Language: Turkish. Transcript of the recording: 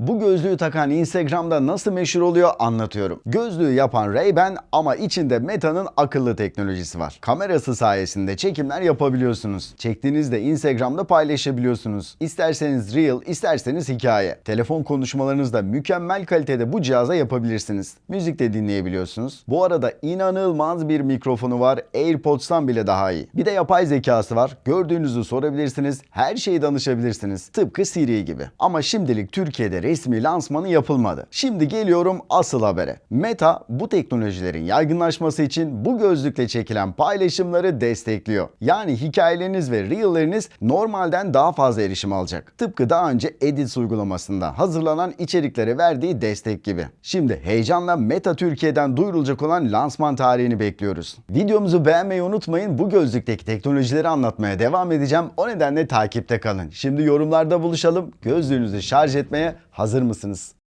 Bu gözlüğü takan Instagram'da nasıl meşhur oluyor anlatıyorum. Gözlüğü yapan Ray-Ban ama içinde Meta'nın akıllı teknolojisi var. Kamerası sayesinde çekimler yapabiliyorsunuz. Çektiğinizde Instagram'da paylaşabiliyorsunuz. İsterseniz Reel, isterseniz hikaye. Telefon konuşmalarınızda mükemmel kalitede bu cihaza yapabilirsiniz. Müzik de dinleyebiliyorsunuz. Bu arada inanılmaz bir mikrofonu var. AirPods'tan bile daha iyi. Bir de yapay zekası var. Gördüğünüzü sorabilirsiniz. Her şeyi danışabilirsiniz. Tıpkı Siri gibi. Ama şimdilik Türkiye'de resmi lansmanı yapılmadı. Şimdi geliyorum asıl habere. Meta bu teknolojilerin yaygınlaşması için bu gözlükle çekilen paylaşımları destekliyor. Yani hikayeleriniz ve reelleriniz normalden daha fazla erişim alacak. Tıpkı daha önce Edits uygulamasında hazırlanan içeriklere verdiği destek gibi. Şimdi heyecanla Meta Türkiye'den duyurulacak olan lansman tarihini bekliyoruz. Videomuzu beğenmeyi unutmayın. Bu gözlükteki teknolojileri anlatmaya devam edeceğim. O nedenle takipte kalın. Şimdi yorumlarda buluşalım. Gözlüğünüzü şarj etmeye hazır mısınız?